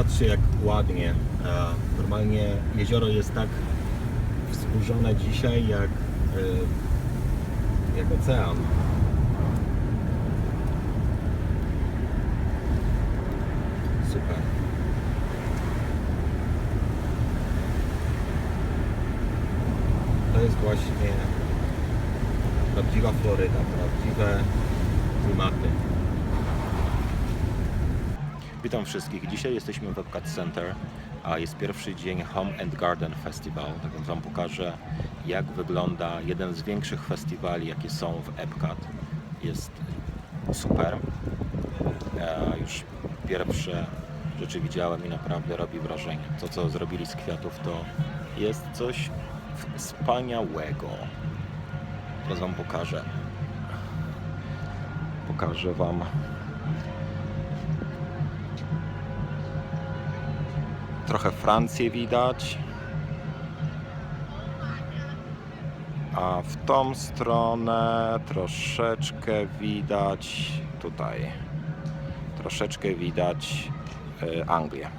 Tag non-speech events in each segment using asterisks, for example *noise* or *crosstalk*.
Patrzcie jak ładnie. E, Normalnie jezioro jest tak wzburzone dzisiaj jak, e, jak ocean. Super. To jest właśnie prawdziwa Floryda, prawdziwe klimaty. Witam wszystkich. Dzisiaj jesteśmy w Epcot Center, a jest pierwszy dzień Home and Garden Festival. Tak więc Wam pokażę, jak wygląda jeden z większych festiwali, jakie są w Epcot. Jest super. Ja już pierwsze rzeczy widziałem i naprawdę robi wrażenie. To, co zrobili z kwiatów, to jest coś wspaniałego. Teraz Wam pokażę. Pokażę Wam trochę Francję widać. A w tą stronę troszeczkę widać tutaj. Troszeczkę widać y, Anglię.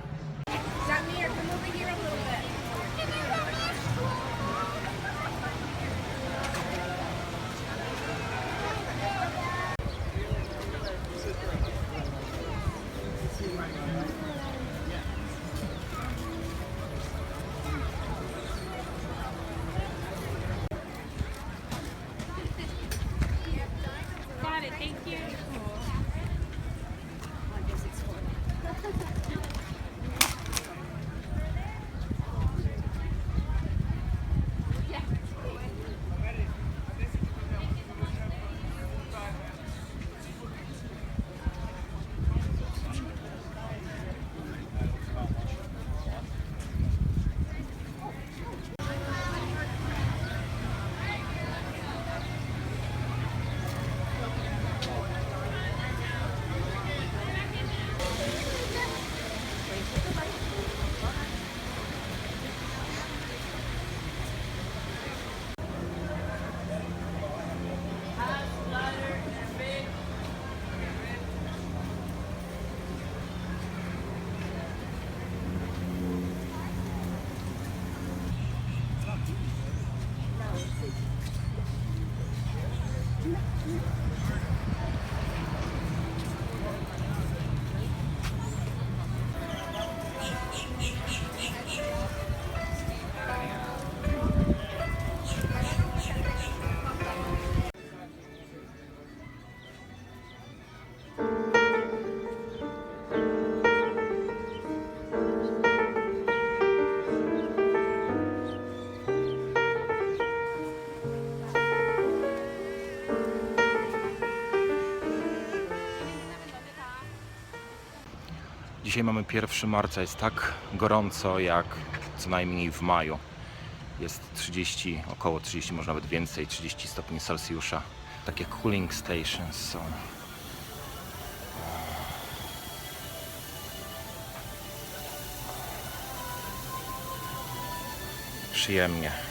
Dzisiaj mamy 1 marca, jest tak gorąco jak co najmniej w maju. Jest 30, około 30, może nawet więcej, 30 stopni Celsjusza. Takie cooling stations są. Przyjemnie.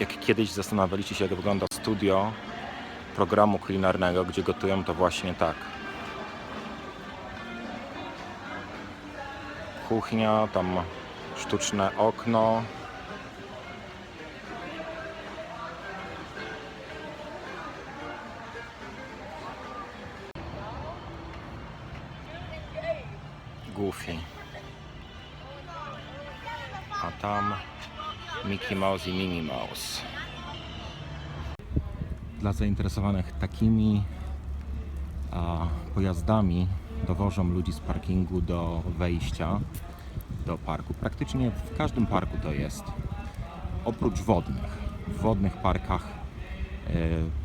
jak kiedyś zastanawialiście się, jak wygląda studio programu kulinarnego, gdzie gotują, to właśnie tak. Kuchnia, tam sztuczne okno. Goofy. A tam Mickey Mouse i Minnie Mouse. Dla zainteresowanych takimi a, pojazdami dowożą ludzi z parkingu do wejścia do parku. Praktycznie w każdym parku to jest. Oprócz wodnych. W wodnych parkach e,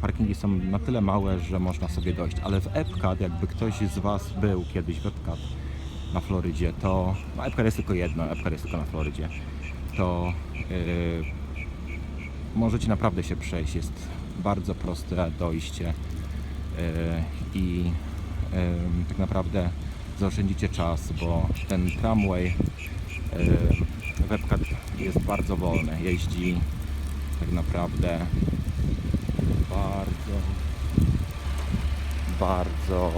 parkingi są na tyle małe, że można sobie dojść. Ale w Epcot, jakby ktoś z Was był kiedyś w Epcot na Florydzie, to no Epcot jest tylko jedno, Epcot jest tylko na Florydzie, to yy, możecie naprawdę się przejść. Jest bardzo proste dojście yy, i yy, tak naprawdę zaoszczędzicie czas, bo ten tramway w Epcot jest bardzo wolny. Jeździ tak naprawdę bardzo bardzo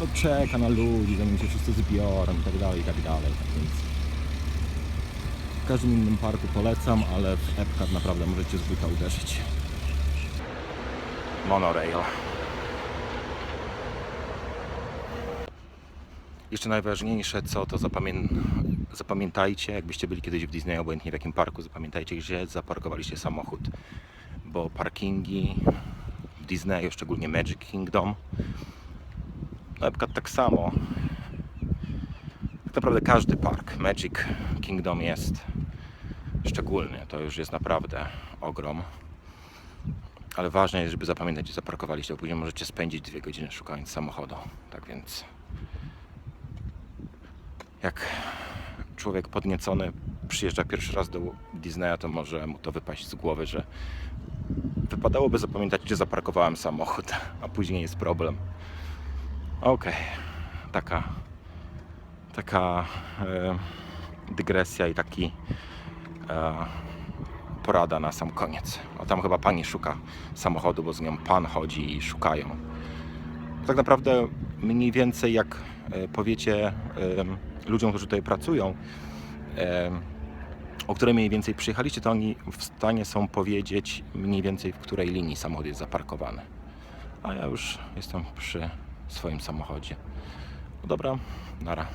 no, czeka na ludzi, zanim się wszyscy zbiorą i tak dalej, i tak dalej. Tak w każdym innym parku polecam, ale w Epcot naprawdę możecie z buta uderzyć. Monorail. Jeszcze najważniejsze co, to zapamię... zapamiętajcie, jakbyście byli kiedyś w Disney, obojętnie w jakim parku, zapamiętajcie, gdzie zaparkowaliście samochód. Bo parkingi w Disneyu, szczególnie Magic Kingdom, na przykład tak samo. Tak naprawdę każdy park Magic Kingdom jest szczególny. To już jest naprawdę ogrom. Ale ważne jest, żeby zapamiętać, gdzie zaparkowaliście, bo później możecie spędzić dwie godziny szukając samochodu. Tak więc jak człowiek podniecony przyjeżdża pierwszy raz do Disneya, to może mu to wypaść z głowy, że wypadałoby zapamiętać, gdzie zaparkowałem samochód, *laughs* a później jest problem. Okej, taka, taka e, dygresja i taki porada na sam koniec. A tam chyba pani szuka samochodu, bo z nią pan chodzi i szukają. Tak naprawdę mniej więcej jak e, powiecie e, ludziom, którzy tutaj pracują, e, o które mniej więcej przyjechaliście, to oni w stanie są powiedzieć mniej więcej w której linii samochód jest zaparkowany. A ja już jestem przy swoim samochodzie. No dobra, nara.